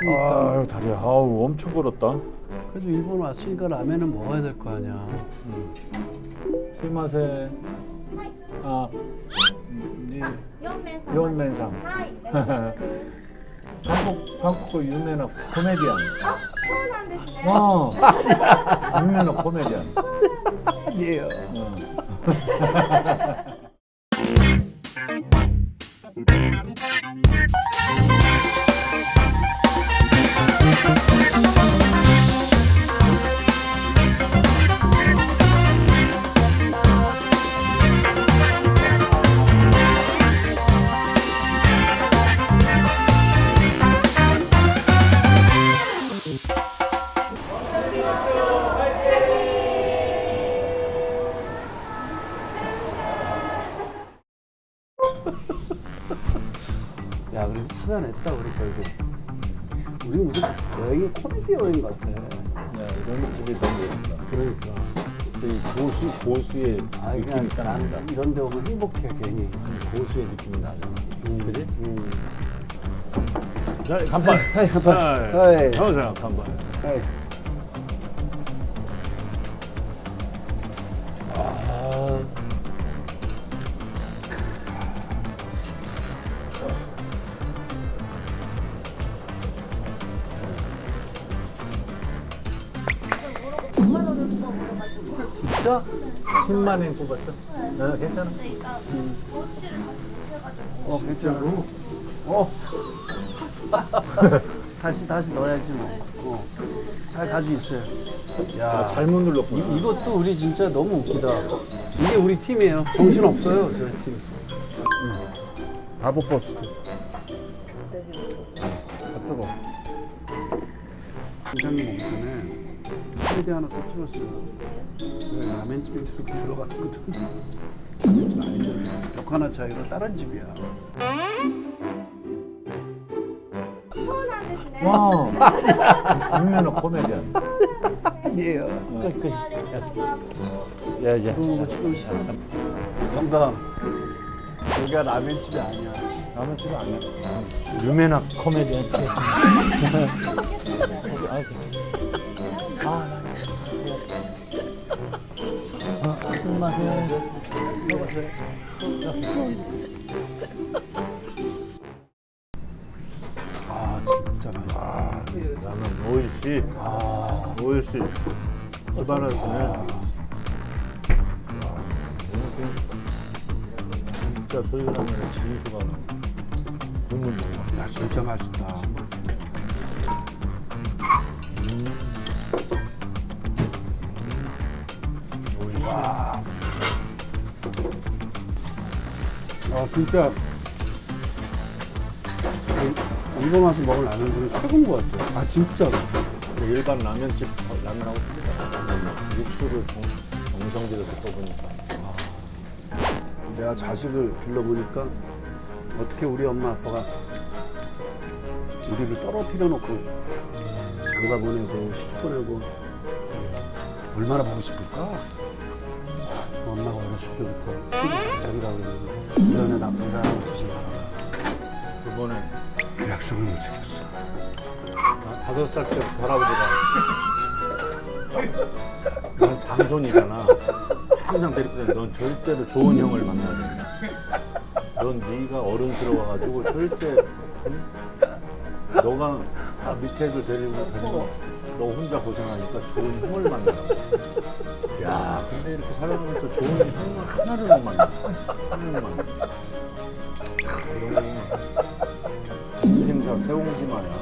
왔으니까 아유 다리야 아우 엄청 걸었다 그래도 일본 왔으니까 라면은 먹어야 될 거 아니야. 스마세 아 네, 4名様4名さんはい、韓国韓国有名なコメディアンあ、そうなんですね。ああ有名なコメディアン 아니에요. 응. 여행이 코미디 여행 같아. 야 이런 집이 너무 예쁘다 그러니까. 이 고수 고수의 아, 그냥 느낌이 딱 난 납니다 이런 데 오면 행복해 괜히. 고수의 느낌이 나잖아 그지? 음. 자 간판 하이, 간판. 하이. 형사 간판 하이. 아. 진짜? 10만 엔 뽑았어 어, 괜찮아 어, 괜찮아. 어. 다시 다시 넣어야지 뭐. 어. 잘 가지고 있어요. 야, 잘못 눌렀구나 이, 이것도 우리 진짜 너무 웃기다. 이게 우리 팀이에요. 정신 없어요, 저희 팀. 바보 버스트. 아, 뜨거. 부장님 오기 전에 CD 하나 또 찍었어요. 네, 라면집에 이렇게 들어갔거든. 벽 하나 차이로 다른 집이야. 와우. 어. 예, 예. 예. 음. 유명한 코미디언. 아니에요. 끝, 끝. 야, 이제. 영감. 여기가 라면집이 아니야. 라면집이 아니야. 유명한 코미디언. 아, 스마세. 아 진짜 맛있다. 라면 오이시. 아, 오이시. 스바라스는 진짜 소유라면 지수가 나. 국물 먹어. 야 진짜 맛있다. 진짜 이- 일본 와서 먹을 라면 중에 최고인 것 같아. 아 진짜로. 일반 라면집 라면하고 틀리다. 육수를 정, 정성 들여서 써보니까. 내가 자식을 길러보니까 어떻게 우리 엄마 아빠가 우리를 떨어뜨려 놓고 장가 보내고 식 보내고 얼마나 보고 싶을까? 엄마가 어렸을 때부터 스무 살이라고 그러는데 주변에 나쁜 사람 두지 마라. 그번에 그 약속을 못 지켰어. 나 다섯 살 때부터 할아버지가 넌 장손이잖아. 항상 데리고 넌 절대로 좋은 형을 만나야 된다. 넌 네가 어른스러워가지고 절대 응? 너가 다 밑에 애들 데리고 다니고 너 혼자 고생하니까 좋은 형을 만나. 야, 근데 이렇게 살아보면서 좋은 형을 하나를 못 만나. 하나를 만나. 참, 이런 거 인생사 세옹지 마야.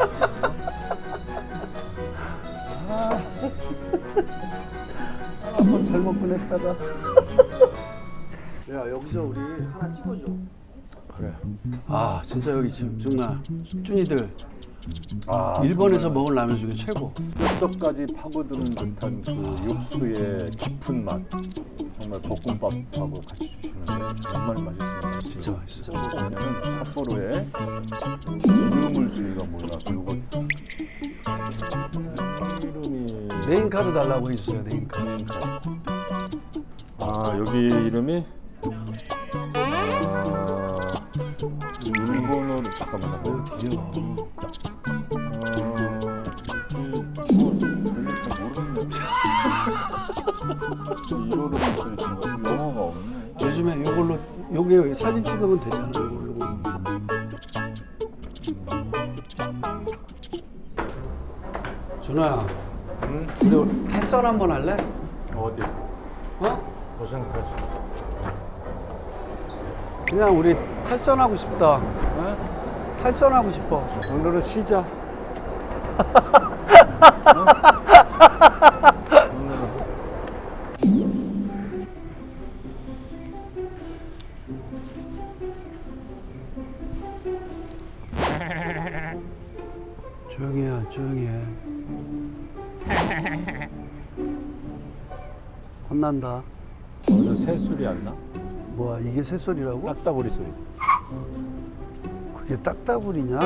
한번 잘못 보냈다가. 야 여기서 우리 하나 찍어줘. 그래. 아 진짜 여기 지금 정말 쭈니들 아, 일본에서 먹을 라면 중에 최고. 뼛속까지 파고드는 듯한 그 육수의 깊은 맛. 정말 볶음밥하고 같이 주시는데 정말 맛있습니다. 진짜 맛있어. 왜냐면 삿포로에 이름을 저희가 몰라서 이거 이름이 네임 카드 달라고 해주세요 네임 카드. 아 여기 이름이 아 일본어로 잠깐만 잠깐만 귀여워. 이거로 친 거. 영어가 없네. 요즘에 이걸로 요게 사진 찍으면 되잖아. 요거. 준호야, 응? 우리 패선 한번 할래? 어디? 어? 무슨 패스? 그냥 우리 탈선하고 싶다. 어? 탈선하고 싶어. 오늘은 쉬자. 조용히 해, 조용히 해. 혼난다. 오늘 새 소리 안 나? 뭐야, 이게 새소리라고? 딱따구리 소리. 그게 딱따구리냐?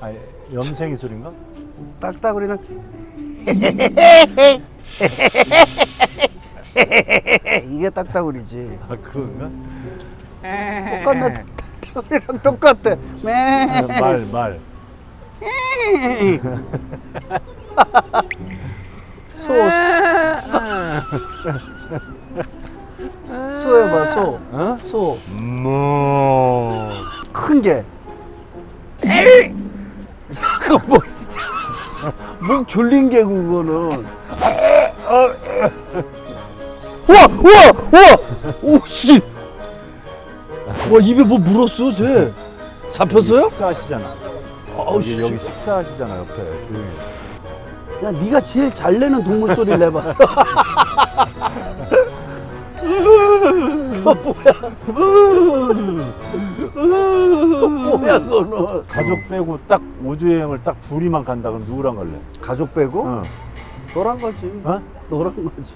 아, 염생이 소리인가? 딱따구리는 이게 딱따구리지. 아, 그런가? 똑같네. 딱따구리랑 똑같아. 매. 말, 말. 소. 소 해봐, 소. 어? 소. 뭐. 큰 게. 에이! 야, 그거 뭐. 목 졸린 게 그거는. 우와, 우와, 우와! 오, 씨! 와, 입에 뭐 물었어, 쟤. 잡혔어요? 식사하시잖아. 어우, 여기, 씨. 여기 식사하시잖아, 옆에. 조용히. 야, 네가 제일 잘 내는 동물 소리를 내봐. 뭐야? 뭐야, 그거는. 가족 빼고 딱 우주 여행을 딱 둘이만 간다 그럼 누구랑 갈래? 가족 빼고? 어. 너랑 가지. 어? 너랑 가지.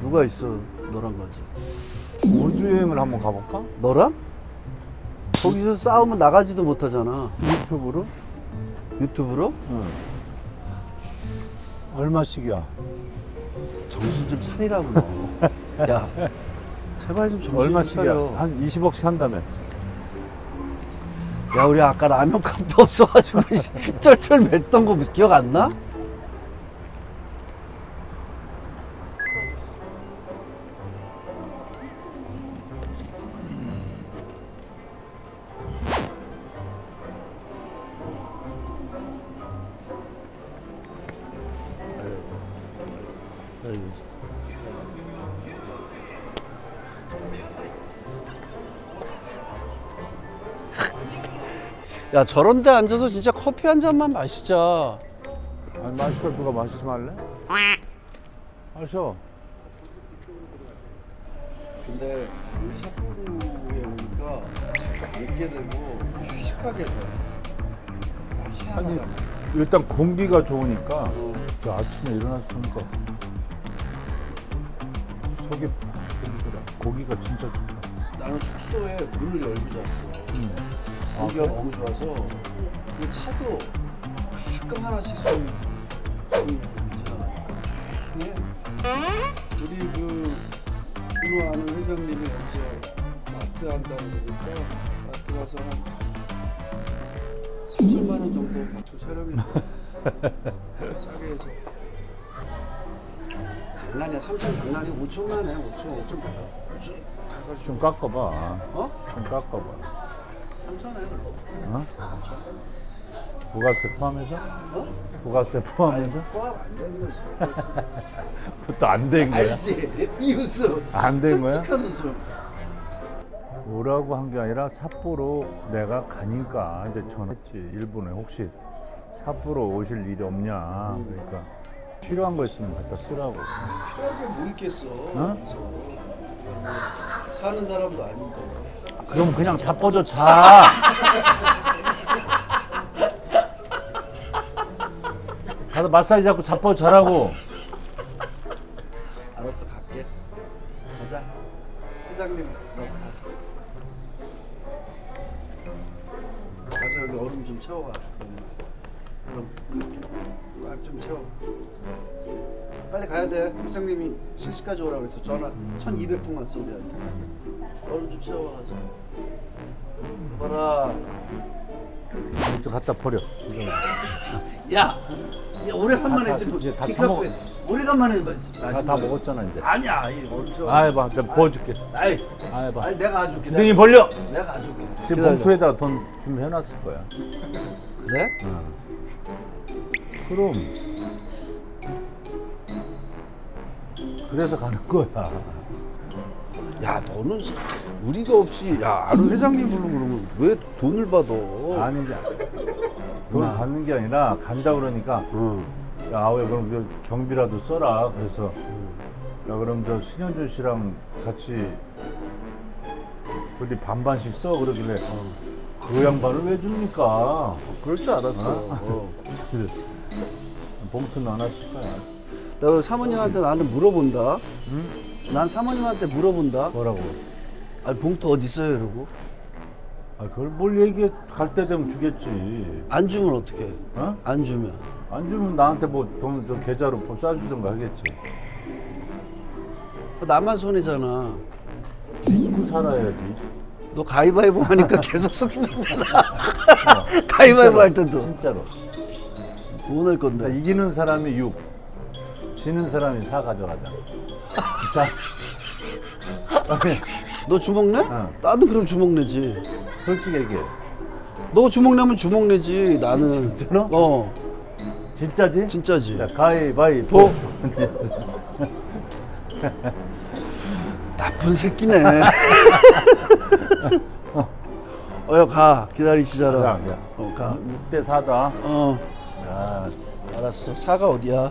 누가 있어? 너랑 가지. 우주 여행을 한번 가볼까? 너랑? 거기서 싸우면 나가지도 못하잖아. 유튜브로? 유튜브로? 응. 얼마씩이야? 정신 좀 차리라고. 너. 야, 제발 좀 정신 좀. 얼마씩이야? 한 20억씩 한다면. 야, 우리 아까 라면 값도 없어가지고 쩔쩔 맸던 거 기억 안 나? 야, 저런 데 앉아서 진짜 커피 한 잔만 마시자. 아니, 마실 걸 누가 마시면 할래? 마셔. 근데 우리 삿포로에 오니까 자꾸 앉게 되고 휴식하게 돼. 아, 희한하다. 아니, 일단 공기가 좋으니까 어. 저 아침에 일어나서 보니까 속이 팍 뚫리더라. 고기가 진짜 좋다. 나는 숙소에 문을 열고 잤어. 공기가 너무 좋아서 그 차도 가끔 하나씩 네. 우리 그 준호 아는 회장님이 어제 마트 한다고 그러니까 마트 가서 한 3천만 원 정도 받고 촬영했어. 싸게 해서. 장난이야. 3천 장난이 5천만 해. 5천 5천 받아. 5천 가가지고 좀 깎아봐. 어? 좀 깎아봐. 3천 해 그럼. 어? 3천. 부가세 포함해서? 어? 부가세 포함해서? 포함 안 되는 거지. 그것도 안 된 거야. 알지? 이 웃음. 안된 거야? 솔직한 웃음. 오라고 한 게 아니라 삿포로 내가 가니까 이제 전화했지 일본에 혹시 삿포로 오실 일이 없냐 그러니까 필요한 거 있으면 갖다 쓰라고 필요하게 뭐 있겠어. 어? 그래서 사는 사람도 아닌데. 그럼 그냥 자빠져 자 가서 마사지 잡고 자빠져 자라고 알았어, 갈게. 가자. 회장님, 너 가자. 가서 여기 얼음 좀 채워가. 꽉좀 채워. 빨리 가야 돼. 회장님이 7시까지 오라고 그랬어. 전화 1200통 왔어, 우리한테. 얼음 좀 채워가 가서. 봐라. 이렇게 갖다 버려 야! 야, 오래간만에 다- 지금 이제 다 처먹- 오래간만에 다, 마신 다 거야. 먹었잖아 이제. 아니야 이 엄청 아 해봐, 내가 부어줄게. 아이 아 해봐. 아니 내가 아주 주둥이 벌려. 내가 아줄게 지금 기다려. 봉투에다 돈 준비해놨을 거야. 그래? 그럼. 그래서 가는 거야. 야 너는 우리가 없이 야 아는 회장님 부르고 그러면 왜 돈을 받아 아니 이제 돈 나. 받는 게 아니라 간다 그러니까 응. 야왜 그럼 그 경비라도 써라. 그래서 야 그럼 저 신현주 씨랑 같이 우리 반반씩 써 그러길래 그 양반을 왜 줍니까? 그럴 줄 알았어 어. 그래서 봉투 나눴을 거야. 너 사모님한테 나는 물어본다 난 사모님한테 물어본다 뭐라고? 아니 봉투 어디 있어요 이러고 아 그걸 뭘 얘기해 갈 때 되면 주겠지. 안 주면 어떡해 어? 안 주면 안 주면 나한테 뭐 돈 좀 계좌로 쏴주던가 하겠지. 나만 손해잖아 믿고 살아야지. 너 가위바위보 하니까 계속 속이잖아 가위바위보 할 때도 진짜로. 뭐낼 자, 건데 이기는 사람이 6, 지는 사람이 4 가져가자. 자, 너 주먹 내? 어. 나도 그럼 주먹 내지 솔직히 얘기해. 너 주먹 내면 주먹 내지 나는 진짜로? 어 진짜지? 진짜지 자, 가위바위보. 나쁜 새끼네 어여 가 기다리시잖아 야, 야. 어, 가. 6대 4다. 어 야, 알았어 사가 어디야